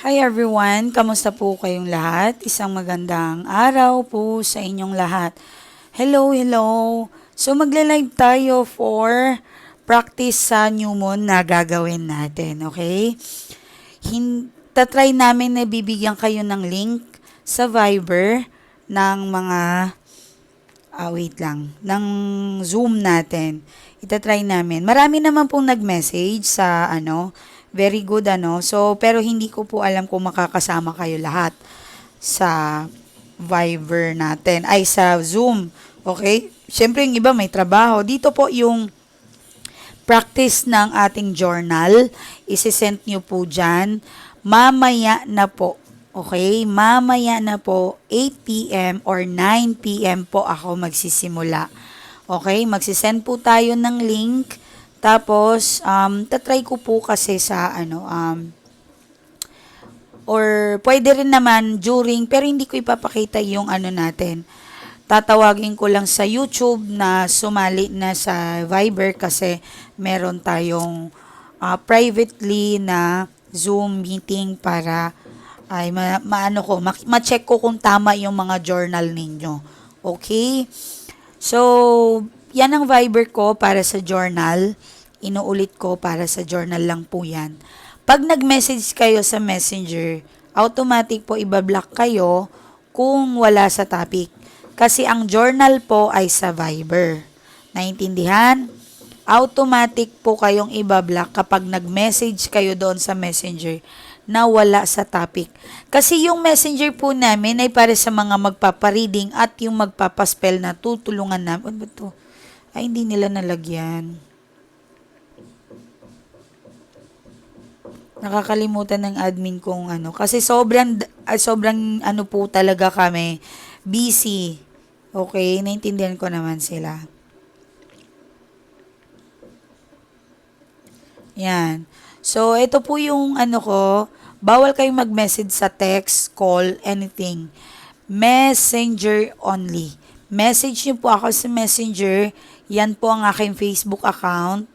Hi everyone, kamusta po kayong lahat? Isang magandang araw po sa inyong lahat. Hello, hello. So magla-live tayo for practice sa new moon na gagawin natin, okay? Hin tatry namin na bibigyan kayo ng link sa Viber ng mga ah, wait lang, ng Zoom natin. Itatry namin. Marami naman pong nag-message sa ano, very good ano. So, pero hindi ko po alam kung makakasama kayo lahat sa Viber natin. Ay, sa Zoom. Okay? Siyempre, yung iba may trabaho. Dito po yung practice ng ating journal. Isisend nyo po dyan. Mamaya na po. Okay? Mamaya na po, 8 p.m. or 9 p.m. po ako magsisimula. Okay? Magsisend po tayo ng link. Tapos, um, tatry ko po kasi sa, ano, um, or pwede rin naman during, pero hindi ko ipapakita yung ano natin. Tatawagin ko lang sa YouTube na sumali na sa Viber kasi meron tayong ah, privately na Zoom meeting para ay ma- maano ko, ma- ma-check ko kung tama yung mga journal ninyo. Okay? So, yan ang Viber ko para sa journal. Inuulit ko para sa journal lang po yan. Pag nag-message kayo sa messenger, automatic po ibablock kayo kung wala sa topic. Kasi ang journal po ay sa Viber. Naintindihan? Automatic po kayong ibablock kapag nag-message kayo doon sa messenger na wala sa topic. Kasi yung messenger po namin ay para sa mga magpapareading at yung magpapaspell na tutulungan namin. Ano ba to? Ay, hindi nila nalagyan. Nakakalimutan ng admin kung ano. Kasi sobrang, ah, sobrang ano po talaga kami. Busy. Okay? Naintindihan ko naman sila. Yan. So, ito po yung ano ko. Bawal kayong mag-message sa text, call, anything. Messenger only. Message niyo po ako sa messenger. Yan po ang aking Facebook account.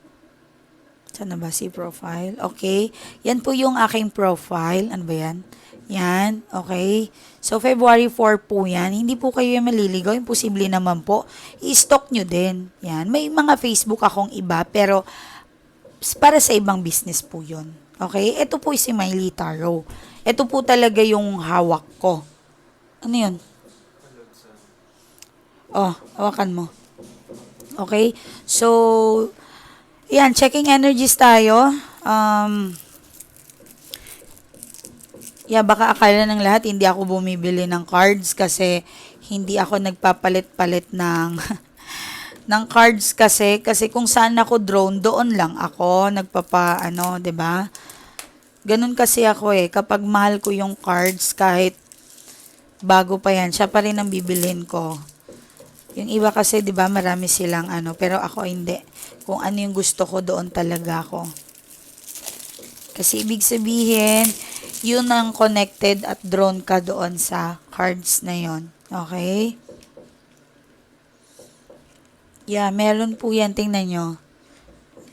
Saan na ba si profile? Okay. Yan po yung aking profile. Ano ba yan? Yan. Okay. So, February 4 po yan. Hindi po kayo yung maliligaw. Imposible naman po. I-stock nyo din. Yan. May mga Facebook akong iba, pero para sa ibang business po yun. Okay? Ito po si Miley Taro. Ito po talaga yung hawak ko. Ano yun? Oh, hawakan mo. Okay? So, yan, checking energies tayo. Um, yeah, baka akala ng lahat hindi ako bumibili ng cards kasi hindi ako nagpapalit-palit ng ng cards kasi kasi kung saan ako drone doon lang ako nagpapa ano 'di ba Ganun kasi ako eh kapag mahal ko yung cards kahit bago pa yan siya pa rin ang bibilhin ko yung iba kasi 'di ba marami silang ano pero ako hindi kung ano yung gusto ko doon talaga ako kasi ibig sabihin yun ang connected at drone ka doon sa cards na yon okay Yeah, meron po yan. Tingnan nyo.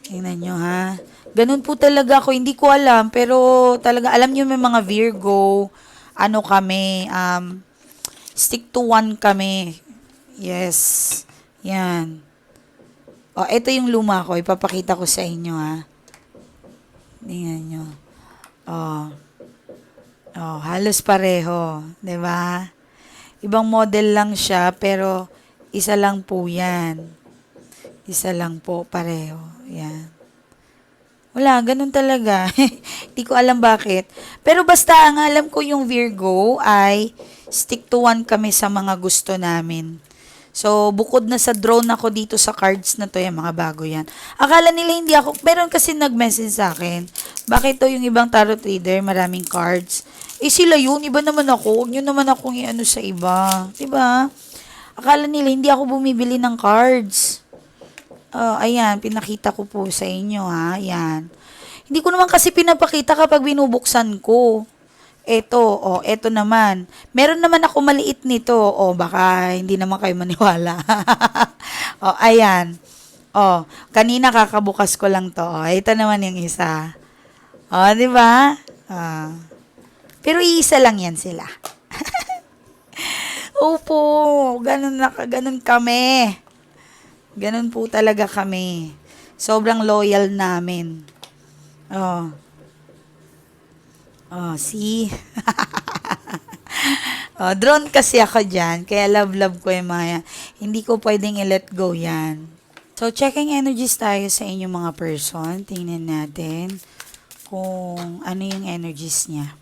Tingnan nyo, ha? Ganun po talaga ako. Hindi ko alam. Pero talaga, alam nyo may mga Virgo. Ano kami. Um, stick to one kami. Yes. Yan. O, ito yung luma ko. Ipapakita ko sa inyo, ha? Tingnan nyo. Oh. Oh, halos pareho. ba? Ibang model lang siya, pero isa lang po yan. Isa lang po, pareho. Yan. Wala, ganun talaga. Hindi ko alam bakit. Pero basta, ang alam ko yung Virgo ay stick to one kami sa mga gusto namin. So, bukod na sa drone ako dito sa cards na to, yung mga bago yan. Akala nila hindi ako, meron kasi nag-message sa akin. Bakit to yung ibang tarot reader, maraming cards? Eh sila yun, iba naman ako. Huwag nyo naman akong i-ano sa iba. Diba? Akala nila hindi ako bumibili ng cards. Oh, ayan, pinakita ko po sa inyo ha. Ayan. Hindi ko naman kasi pinapakita kapag binubuksan ko. Ito, oh, ito naman. Meron naman ako maliit nito. Oh, baka hindi naman kayo maniwala. oh, ayan. Oh, kanina kakabukas ko lang to. Oh, ito naman yung isa. Oh, di ba? Ah. Pero iisa lang yan sila. Opo, ganun, na, ganun kami. Ganun po talaga kami. Sobrang loyal namin. Oh. Oh, see? oh, drone kasi ako dyan. Kaya love-love ko yung mga. Hindi ko pwedeng i-let go yan. So, checking energies tayo sa inyong mga person. Tingnan natin kung ano yung energies niya.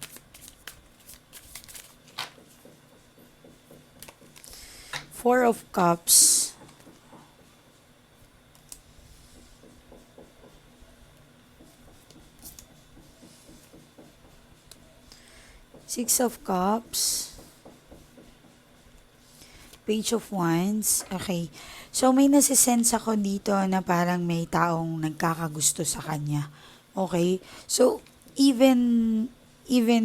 Four of Cups. Six of Cups. Page of Wands. Okay. So, may nasisense ako dito na parang may taong nagkakagusto sa kanya. Okay? So, even, even,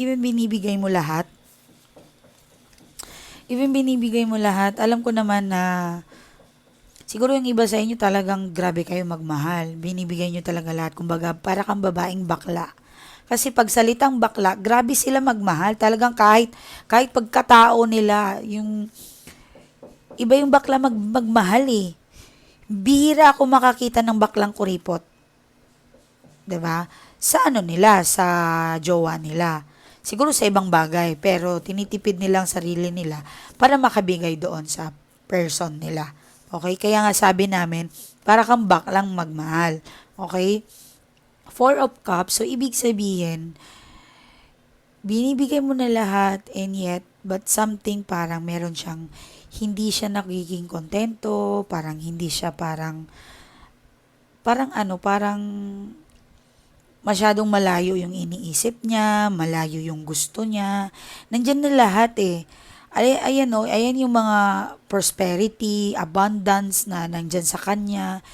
even binibigay mo lahat, even binibigay mo lahat, alam ko naman na siguro yung iba sa inyo talagang grabe kayo magmahal. Binibigay nyo talaga lahat. Kumbaga, para kang babaeng bakla. Kasi pag salitang bakla, grabe sila magmahal. Talagang kahit, kahit pagkatao nila, yung, iba yung bakla mag, magmahal eh. Bihira ako makakita ng baklang kuripot. ba? Sa ano nila, sa jowa nila. Siguro sa ibang bagay, pero tinitipid nilang sarili nila para makabigay doon sa person nila. Okay? Kaya nga sabi namin, para kang baklang magmahal. Okay? Four of Cups, so ibig sabihin, binibigay mo na lahat and yet, but something parang meron siyang, hindi siya nagiging kontento, parang hindi siya parang, parang ano, parang masyadong malayo yung iniisip niya, malayo yung gusto niya. Nandyan na lahat eh. Ay, ayan o, ayan yung mga prosperity, abundance na nandyan sa kanya.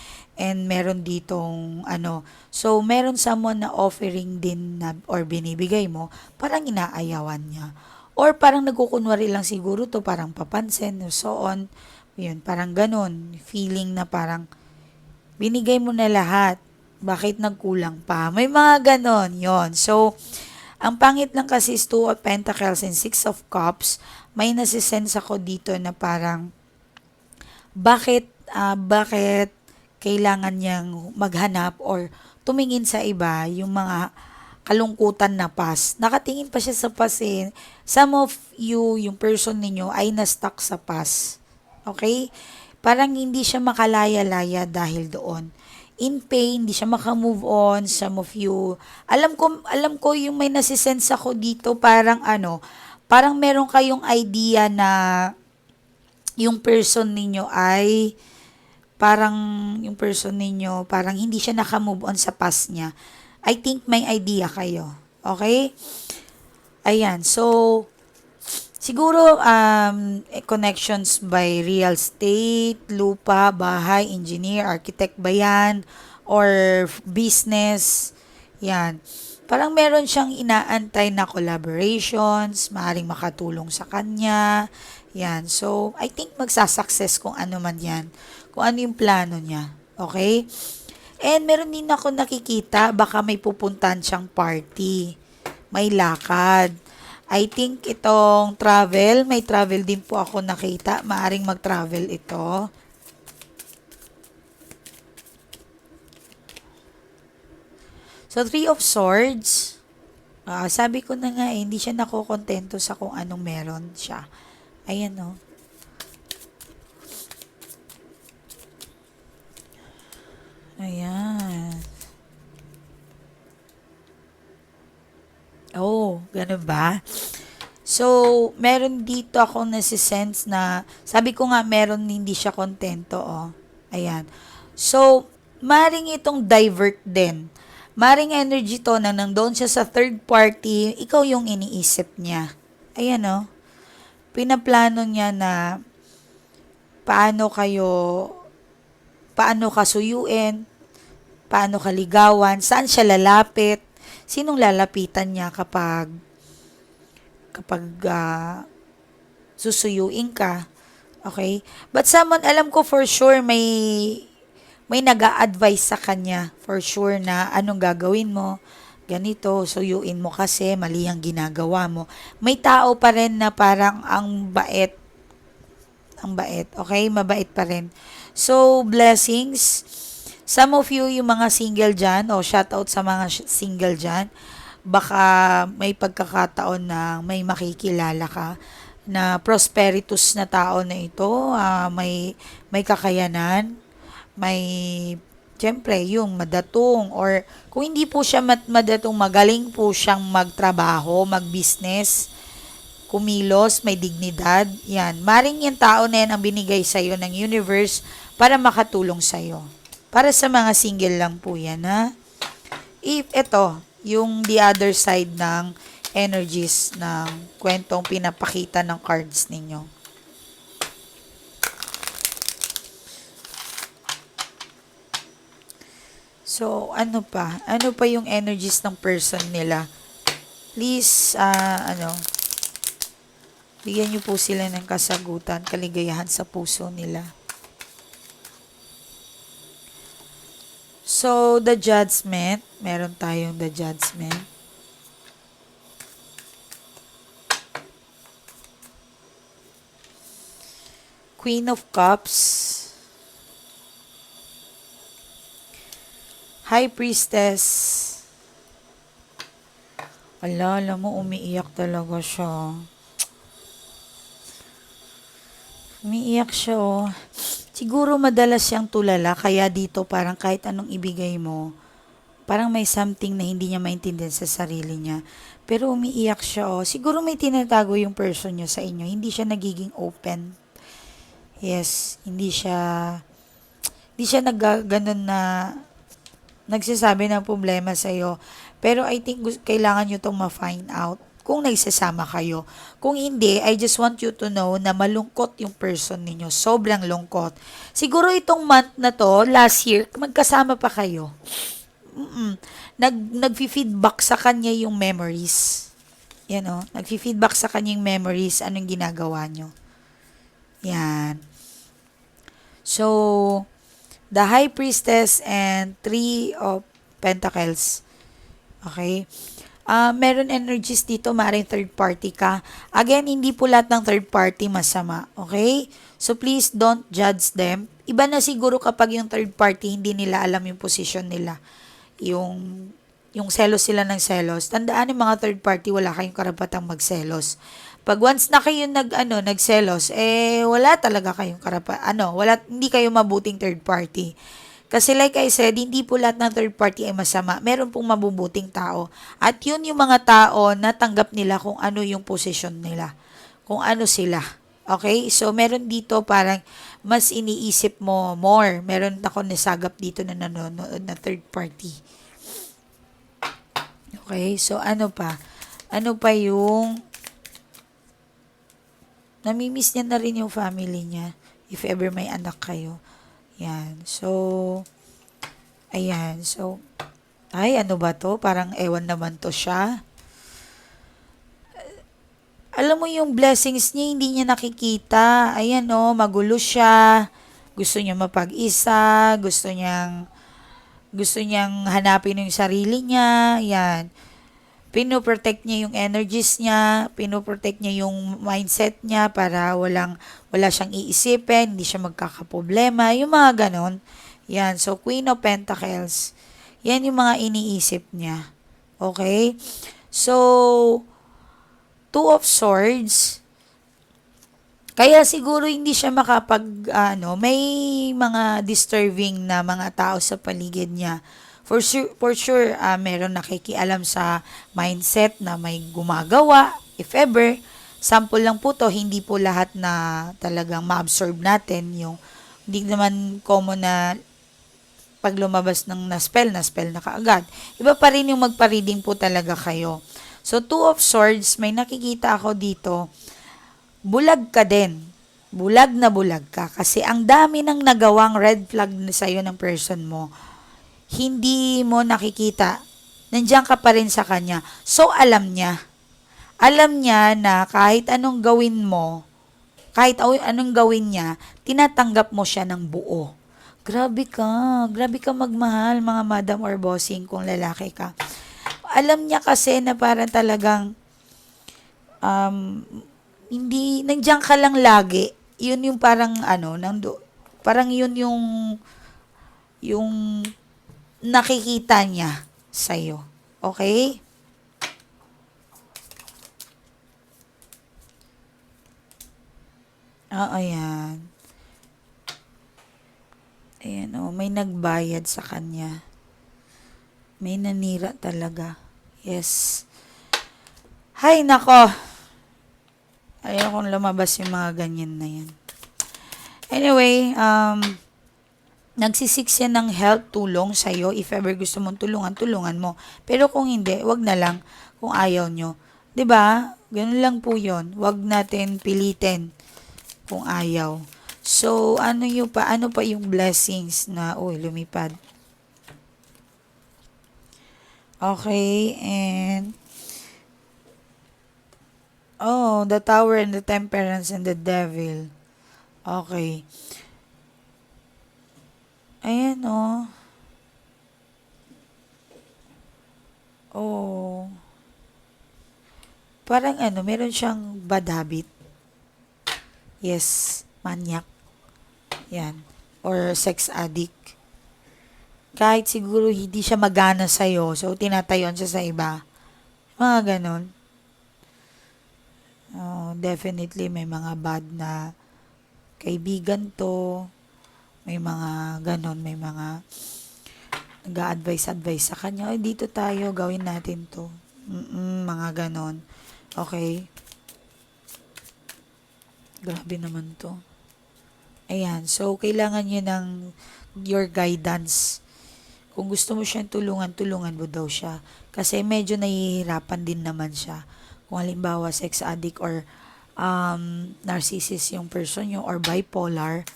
And meron ditong ano, so meron someone na offering din na or binibigay mo, parang inaayawan niya. Or parang nagkukunwari lang siguro to, parang papansin, so on. Yun, parang ganun. Feeling na parang binigay mo na lahat bakit nagkulang pa? May mga ganon, yon So, ang pangit lang kasi is 2 of Pentacles and 6 of Cups. May nasisense ako dito na parang, bakit, uh, bakit kailangan niyang maghanap or tumingin sa iba yung mga kalungkutan na past. Nakatingin pa siya sa past eh. Some of you, yung person ninyo, ay na-stuck sa past. Okay? Parang hindi siya makalaya-laya dahil doon in pain, hindi siya makamove on, some of you. Alam ko, alam ko yung may nasisense ako dito, parang ano, parang meron kayong idea na yung person ninyo ay parang yung person ninyo, parang hindi siya nakamove on sa past niya. I think may idea kayo. Okay? Ayan. So, Siguro, um, connections by real estate, lupa, bahay, engineer, architect ba yan? Or business? Yan. Parang meron siyang inaantay na collaborations, maaaring makatulong sa kanya. Yan. So, I think magsasucess kung ano man yan. Kung ano yung plano niya. Okay? And meron din ako nakikita, baka may pupuntan siyang party. May lakad I think itong travel, may travel din po ako nakita. Maaring mag-travel ito. So, Three of Swords. Uh, sabi ko na nga, eh, hindi siya nakokontento sa kung anong meron siya. Ayan, no. Ayan. Oh, ganun ba? So, meron dito ako nasi-sense na, sabi ko nga, meron hindi siya kontento, oh. Ayan. So, maring itong divert din. Maring energy to na nandoon siya sa third party, ikaw yung iniisip niya. Ayan, oh. Pinaplano niya na paano kayo, paano kasuyuin, paano kaligawan, saan siya lalapit, sinong lalapitan niya kapag kapag uh, susuyuin ka. Okay? But someone, alam ko for sure may may nag advise sa kanya for sure na anong gagawin mo, ganito, suyuin mo kasi, mali ang ginagawa mo. May tao pa rin na parang ang bait, ang bait, okay? Mabait pa rin. So, blessings. Some of you, yung mga single dyan, o shout out sa mga single dyan, baka may pagkakataon na may makikilala ka na prosperous na tao na ito, ah, may may kakayanan, may Siyempre, yung madatong or kung hindi po siya mat madatong, magaling po siyang magtrabaho, mag-business, kumilos, may dignidad. Yan. Maring yung tao na yan ang binigay sa'yo ng universe para makatulong sa'yo. Para sa mga single lang po yan, ha? If, ito, yung the other side ng energies ng kwentong pinapakita ng cards ninyo. So, ano pa? Ano pa yung energies ng person nila? Please, ah, ano, bigyan niyo po sila ng kasagutan, kaligayahan sa puso nila. So, the judgment, meron tayong the judgment. Queen of Cups. High Priestess. Ala, alam mo, umiiyak talaga siya. Umiiyak siya, oh. Siguro madalas siyang tulala, kaya dito parang kahit anong ibigay mo, parang may something na hindi niya maintindihan sa sarili niya. Pero umiiyak siya, oh. Siguro may tinatago yung person niya sa inyo. Hindi siya nagiging open. Yes, hindi siya, hindi siya nagganon na, nagsasabi ng problema sa iyo. Pero I think kailangan nyo itong ma-find out kung nagsasama kayo. Kung hindi, I just want you to know na malungkot yung person ninyo. Sobrang lungkot. Siguro itong month na to, last year, magkasama pa kayo. Mm-mm. Nag, nag-feedback sa kanya yung memories. Yan o. Nag-feedback sa kanya yung memories. Anong ginagawa nyo. Yan. So, the High Priestess and Three of Pentacles. Okay? Ah, meron energies dito, maaaring third party ka. Again, hindi po lahat ng third party masama. Okay? So, please don't judge them. Iba na siguro kapag yung third party, hindi nila alam yung position nila. Yung, yung selos sila ng selos. Tandaan yung mga third party, wala kayong karapatang magselos. Pag once na kayo nag ano nagselos eh wala talaga kayong karapa ano wala hindi kayo mabuting third party. Kasi like I said, hindi po lahat ng third party ay masama. Meron pong mabubuting tao. At yun yung mga tao na tanggap nila kung ano yung position nila. Kung ano sila. Okay? So, meron dito parang mas iniisip mo more. Meron ako nasagap dito na nanonood na third party. Okay? So, ano pa? Ano pa yung namimiss niya na rin yung family niya if ever may anak kayo. Yan. So, ayan. So, ay, ano ba to? Parang ewan naman to siya. Alam mo yung blessings niya, hindi niya nakikita. Ayan o, magulo siya. Gusto niya mapag-isa. Gusto niyang, gusto niyang hanapin yung sarili niya. Yan pinoprotect niya yung energies niya, pinoprotect niya yung mindset niya para walang, wala siyang iisipin, hindi siya magkakaproblema, yung mga ganon. Yan, so Queen of Pentacles, yan yung mga iniisip niya. Okay? So, Two of Swords, kaya siguro hindi siya makapag, ano, may mga disturbing na mga tao sa paligid niya for sure, for sure uh, meron nakikialam sa mindset na may gumagawa, if ever. Sample lang po to, hindi po lahat na talagang ma-absorb natin yung hindi naman common na pag lumabas ng na-spell, na-spell na kaagad. Iba pa rin yung magpa-reading po talaga kayo. So, Two of Swords, may nakikita ako dito, bulag ka din. Bulag na bulag ka. Kasi ang dami ng nagawang red flag sa'yo ng person mo hindi mo nakikita, nandiyan ka pa rin sa kanya. So, alam niya. Alam niya na kahit anong gawin mo, kahit anong gawin niya, tinatanggap mo siya ng buo. Grabe ka. Grabe ka magmahal, mga madam or bossing kung lalaki ka. alam niya kasi na parang talagang um, hindi, nandiyan ka lang lagi. Yun yung parang ano, nando, parang yun yung yung nakikita niya sa'yo. Okay? Oo, yan. Ayan, oh, may nagbayad sa kanya. May nanira talaga. Yes. Hay, nako. Ayaw kong lumabas yung mga ganyan na yan. Anyway, um, nagsisik siya ng help, tulong sa'yo. If ever gusto mong tulungan, tulungan mo. Pero kung hindi, wag na lang kung ayaw nyo. ba? Ganun lang po yon. Wag natin pilitin kung ayaw. So, ano yung pa, ano pa yung blessings na, uy, lumipad. Okay, and, oh, the tower and the temperance and the devil. Okay. Ayan, oh. Oh. Parang ano, meron siyang bad habit. Yes, manyak. Yan. Or sex addict. Kahit siguro hindi siya magana sa'yo, so tinatayon siya sa iba. Mga ganon. Oh, definitely may mga bad na kaibigan to. May mga ganon, may mga nag-a-advise-advise sa kanya, ay dito tayo, gawin natin to. Mm-mm, mga ganon. Okay? Grabe naman to. Ayan. So, kailangan niya ng your guidance. Kung gusto mo siyang tulungan, tulungan mo daw siya. Kasi medyo nahihirapan din naman siya. Kung halimbawa, sex addict or um, narcissist yung person nyo or bipolar,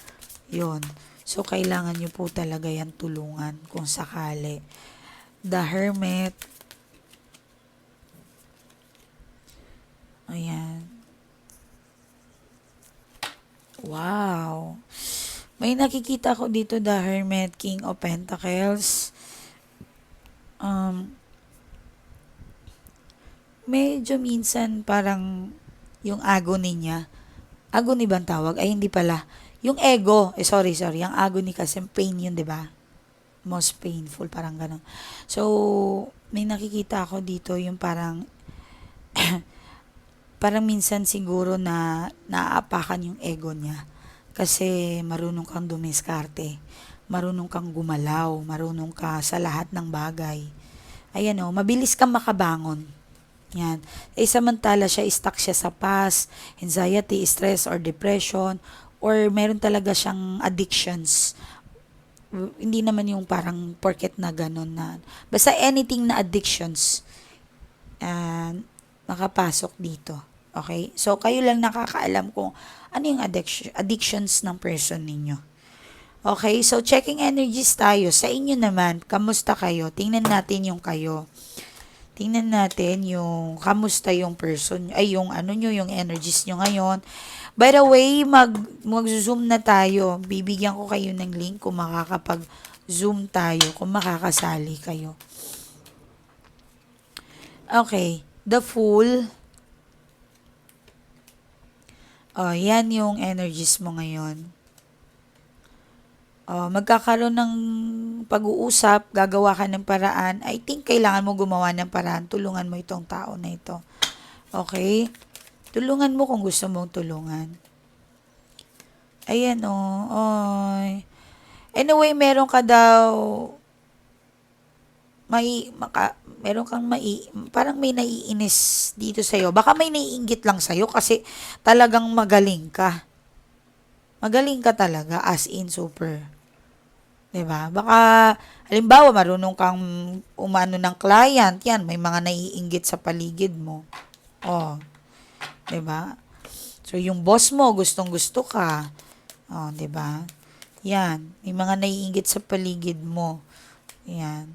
yon So, kailangan nyo po talaga yan tulungan kung sakali. The Hermit. Ayan. Wow. May nakikita ko dito the Hermit, King of Pentacles. Um, medyo minsan parang yung agony niya. Agony ba ang tawag? Ay, hindi pala. Yung ego, eh sorry, sorry. Yung agony kasi pain yun, di ba? Most painful, parang ganun. So, may nakikita ako dito yung parang parang minsan siguro na naaapakan yung ego niya kasi marunong kang dumiskarte, marunong kang gumalaw, marunong ka sa lahat ng bagay. Ayan o, mabilis kang makabangon. Yan. Eh, samantala siya, stuck siya sa past, anxiety, stress, or depression, or meron talaga siyang addictions. Hindi naman yung parang porket na ganun na. Basta anything na addictions, uh, makapasok dito. Okay? So, kayo lang nakakaalam kung ano yung addiction, addictions ng person ninyo. Okay? So, checking energies tayo. Sa inyo naman, kamusta kayo? Tingnan natin yung kayo. Tingnan natin yung kamusta yung person, ay yung ano nyo, yung energies nyo ngayon. By the way, mag, mag-zoom na tayo. Bibigyan ko kayo ng link kung makakapag-zoom tayo, kung makakasali kayo. Okay. The Fool. Oh, yan yung energies mo ngayon. Oh, magkakaroon ng pag-uusap, gagawa ka ng paraan. I think kailangan mo gumawa ng paraan. Tulungan mo itong tao na ito. Okay? Tulungan mo kung gusto mong tulungan. Ayan, oh. Oy. Anyway, meron ka daw may maka, meron kang mai, parang may naiinis dito sa iyo. Baka may naiinggit lang sa iyo kasi talagang magaling ka. Magaling ka talaga as in super. 'Di ba? Baka halimbawa marunong kang umano ng client, 'yan, may mga naiinggit sa paligid mo. Oh. 'Di ba? So yung boss mo gustong-gusto ka. Oh, 'di ba? Yan, may mga naiinggit sa paligid mo. Yan.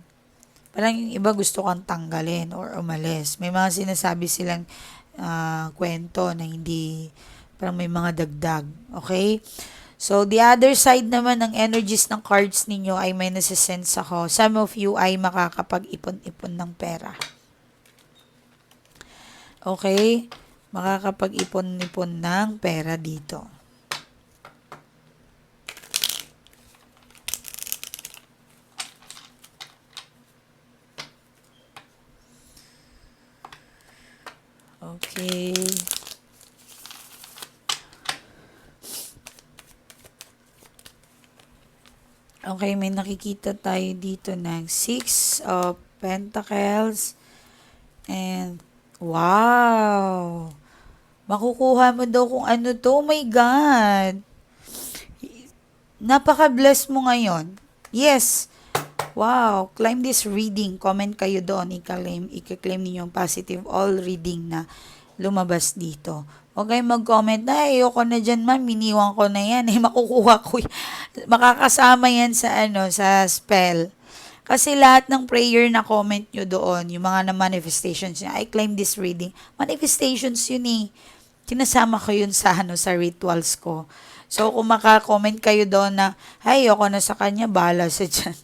Parang yung iba gusto kang tanggalin or umalis. May mga sinasabi silang uh, kwento na hindi, parang may mga dagdag. Okay? So, the other side naman ng energies ng cards ninyo ay may nasisense ako. Some of you ay makakapag-ipon-ipon ng pera. Okay? Makakapag-ipon-ipon ng pera dito. Okay. Okay, may nakikita tayo dito ng Six of Pentacles. And, wow! Makukuha mo daw kung ano to. Oh my God! Napaka-bless mo ngayon. Yes! Wow! Claim this reading. Comment kayo doon. I-claim, i-claim ninyo yung positive all reading na lumabas dito. Huwag kayong mag-comment na, ayoko na dyan, ma'am, miniwan ko na yan. Eh, makukuha ko, makakasama yan sa, ano, sa spell. Kasi lahat ng prayer na comment nyo doon, yung mga na manifestations niya, I claim this reading. Manifestations yun eh. Tinasama ko yun sa, ano, sa rituals ko. So, kung maka-comment kayo doon na, ay, ayoko na sa kanya, bahala sa dyan.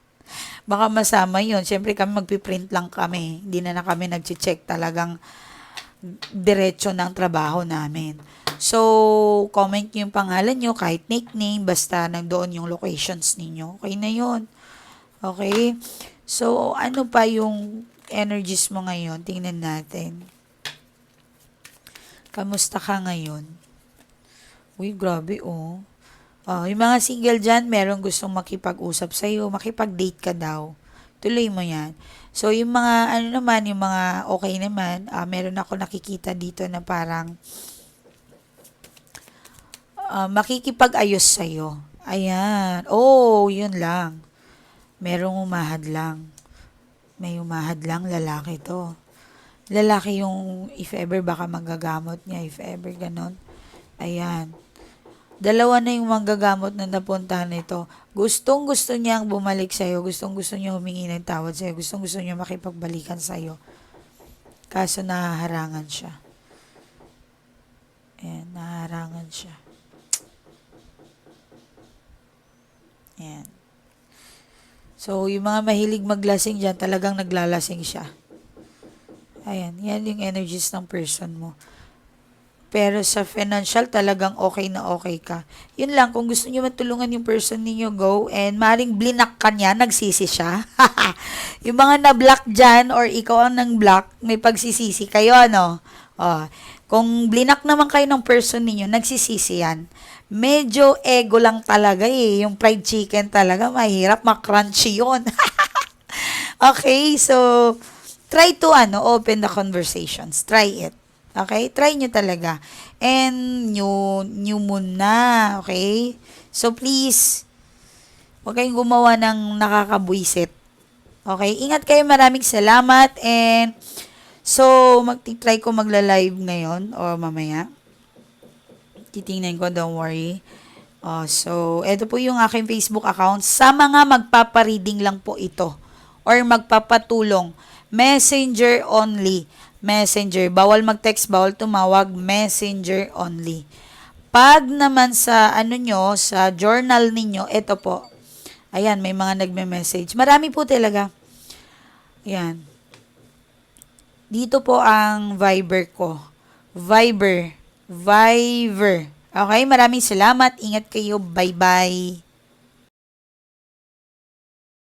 Baka masama yun. Siyempre kami magpiprint lang kami. Hindi na na kami nag-check talagang diretso ng trabaho namin. So, comment nyo yung pangalan nyo, kahit nickname, basta nandoon yung locations ninyo. Okay na yun. Okay? So, ano pa yung energies mo ngayon? Tingnan natin. Kamusta ka ngayon? Uy, grabe oh. Oh, yung mga single dyan, merong gustong makipag-usap sa'yo, makipag-date ka daw. Tuloy mo yan. So, yung mga, ano naman, yung mga okay naman, ah, meron ako nakikita dito na parang ah, makikipag-ayos sa'yo. Ayan. Oh, yun lang. Merong umahad lang. May umahad lang, lalaki to. Lalaki yung, if ever, baka magagamot niya, if ever, ganon. Ayan. Dalawa na yung manggagamot na napuntahan nito. Gustong gusto niyang bumalik sa'yo. Gustong gusto niya humingi ng tawad sa'yo. Gustong gusto niya makipagbalikan sa'yo. Kaso nahaharangan siya. Ayan, nahaharangan siya. Ayan. So, yung mga mahilig maglasing dyan, talagang naglalasing siya. Ayan, yan yung energies ng person mo. Pero sa financial, talagang okay na okay ka. Yun lang, kung gusto niyo matulungan yung person ninyo, go. And maring blinak ka niya, nagsisi siya. yung mga na-block dyan, or ikaw ang nang-block, may pagsisisi kayo, ano? Oh, kung blinak naman kayo ng person ninyo, nagsisisi yan. Medyo ego lang talaga eh. Yung fried chicken talaga, mahirap, makrunchy yun. okay, so, try to, ano, open the conversations. Try it. Okay? Try nyo talaga. And, new, new moon na. Okay? So, please, huwag kayong gumawa ng nakakabwisit. Okay? Ingat kayo. Maraming salamat. And, so, mag-try ko magla-live ngayon or mamaya. Titingnan ko, don't worry. Oh, so, ito po yung aking Facebook account. Sa mga magpapareading lang po ito or magpapatulong. Messenger only. Messenger. Bawal mag-text, bawal tumawag. Messenger only. Pag naman sa ano nyo, sa journal ninyo, ito po. Ayan, may mga nagme-message. Marami po talaga. Ayan. Dito po ang Viber ko. Viber. Viber. Okay, maraming salamat. Ingat kayo. Bye-bye.